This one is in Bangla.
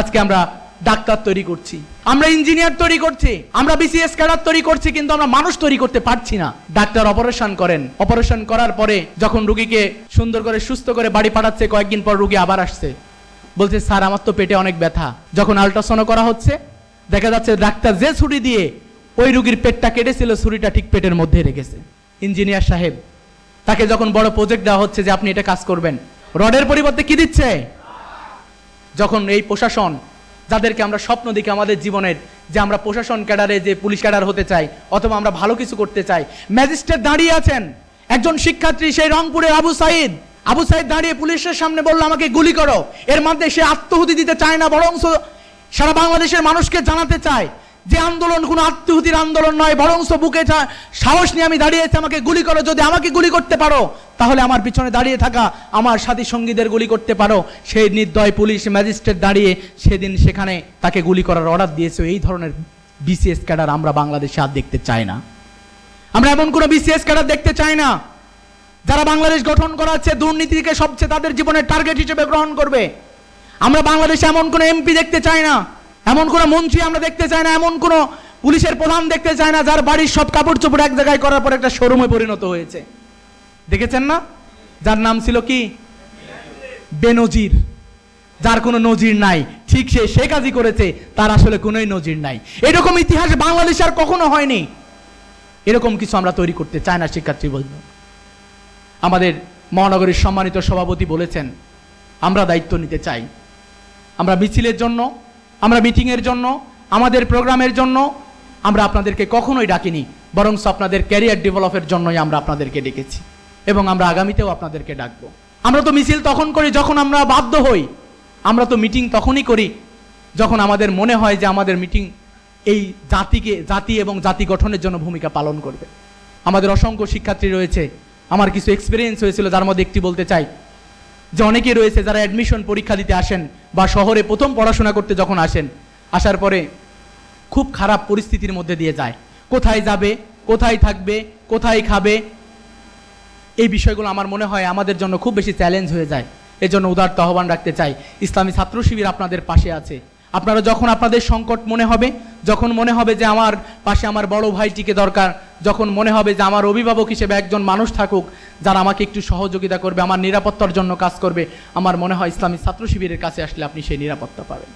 আজকে আমরা ডাক্তার তৈরি করছি, আমরা ইঞ্জিনিয়ার তৈরি করছি, আমরা বিসিএস ক্যাডার তৈরি করছি, কিন্তু আমরা মানুষ তৈরি করতে পারছি না। ডাক্তার অপারেশন করেন। অপারেশন করার পরে যখন রুগীকে সুন্দর করে, সুস্থ করে বাড়ি পাঠাচ্ছে, কয়েকদিন পর রুগী আবার আসছে। বলছে, স্যার, আমার তো পেটে অনেক ব্যথা। যখন আল্ট্রাসাউন্ড করা হচ্ছে, দেখা যাচ্ছে ডাক্তার যে ছুরি দিয়ে ওই রুগীর পেটটা কেটেছিল, ছুরিটা ঠিক পেটের মধ্যে রেখেছে। ইঞ্জিনিয়ার সাহেব তাকে যখন বড় প্রজেক্ট দেওয়া হচ্ছে যে, আপনি এটা কাজ করবেন। রডের পরিবর্তে কি দিচ্ছে? যখন এই প্রশাসন যাদেরকে আমরা স্বপ্ন দেখি আমাদের জীবনের, যে আমরা প্রশাসন ক্যাডারে, যে পুলিশ ক্যাডার হতে চাই, অথবা আমরা ভালো কিছু করতে চাই, ম্যাজিস্ট্রেট দাঁড়িয়ে আছেন। একজন শিক্ষার্থী সেই রংপুরের আবু সাইদ। আবু সাইদ দাঁড়িয়ে পুলিশের সামনে বলল, আমাকে গুলি করো। এর মধ্যে সে আত্মহুতি দিতে চায় না, বরং সারা বাংলাদেশের মানুষকে জানাতে চায়। যে আন্দোলন কোনো আত্মহুতির আন্দোলন নয় বরং বুকে সাহস নিয়ে আমি দাঁড়িয়েছি, আমাকে গুলি করো। যদি আমাকে গুলি করতে পারো, তাহলে আমার পিছনে দাঁড়িয়ে থাকা আমার সাথী সঙ্গীদের গুলি করতে পারো। সেই নির্দয় পুলিশ ম্যাজিস্ট্রেট দাঁড়িয়ে সেদিন সেখানে তাকে গুলি করার অর্ডার দিয়েছে। এই ধরনের বিসিএস ক্যাডার আমরা বাংলাদেশে আর দেখতে চাই না। আমরা এমন কোনো বিসিএস ক্যাডার দেখতে চাই না, যারা বাংলাদেশ গঠন করাচ্ছে, দুর্নীতিকে সবচেয়ে তাদের জীবনের টার্গেট হিসেবে গ্রহণ করবে। আমরা বাংলাদেশে এমন কোনো এমপি দেখতে চাই না এমন কোনো মন্ত্রী আমরা দেখতে চাই না, এমন কোনো পুলিশের প্রধান দেখতে চাই না, যার বাড়ির সব কাপড় চোপড় এক জায়গায় করার পর একটা শোরুমে পরিণত হয়েছে। দেখেছেন না? যার নাম ছিল কি? বেনজির। যার কোনো নজির নাই। ঠিক সে সে কাজই করেছে, তার আসলে কোনোই নজির নাই। এরকম ইতিহাস বাংলাদেশে আর কখনো হয়নি। এরকম কিছু আমরা তৈরি করতে চাই না, শিক্ষার্থী বলব আমাদের মহানগরীর সম্মানিত সভাপতি বলেছেন, আমরা দায়িত্ব নিতে চাই। আমরা মিছিলের জন্য আমরা মিটিংয়ের জন্য, আমাদের প্রোগ্রামের জন্য, আমরা আপনাদেরকে কখনোই ডাকিনি বরং আপনাদের ক্যারিয়ার ডেভেলপের জন্যই আমরা আপনাদেরকে ডেকেছি, এবং আমরা আগামীতেও আপনাদেরকে ডাকবো। আমরা তো মিছিল তখন করি যখন আমরা বাধ্য হই, আমরা তো মিটিং তখনই করি যখন আমাদের মনে হয় যে আমাদের মিটিং এই জাতিকে, জাতি এবং জাতি গঠনের জন্য ভূমিকা পালন করবে। আমাদের অসংখ্য শিক্ষার্থী রয়েছে, আমার কিছু এক্সপিরিয়েন্স হয়েছিল, যার মধ্যে একটি বলতে চাই। যে অনেকে রয়েছে যারা অ্যাডমিশন পরীক্ষা দিতে আসেন বা শহরে প্রথম পড়াশোনা করতে যখন আসেন, আসার পরে খুব খারাপ পরিস্থিতির মধ্যে দিয়ে যায়। কোথায় যাবে, কোথায় থাকবে, কোথায় খাবে? এই বিষয়গুলো আমার মনে হয় আমাদের জন্য খুব বেশি চ্যালেঞ্জ হয়ে যায়। এজন্য উদারত আহ্বান রাখতে চাই। ইসলামী ছাত্র শিবির আপনাদের পাশে আছে। আপনারা যখন আপনাদের সংকট মনে হবে, যখন মনে হবে যে আমার পাশে আমার বড় ভাইটিকে দরকার যখন মনে হবে যে আমার অভিভাবক হিসেবে একজন মানুষ থাকুক, যারা আমাকে একটু সহযোগিতা করবে, আমার নিরাপত্তার জন্য কাজ করবে, আমার মনে হয় ইসলামী ছাত্র শিবিরের কাছে আসলে আপনি সেই নিরাপত্তা পাবেন।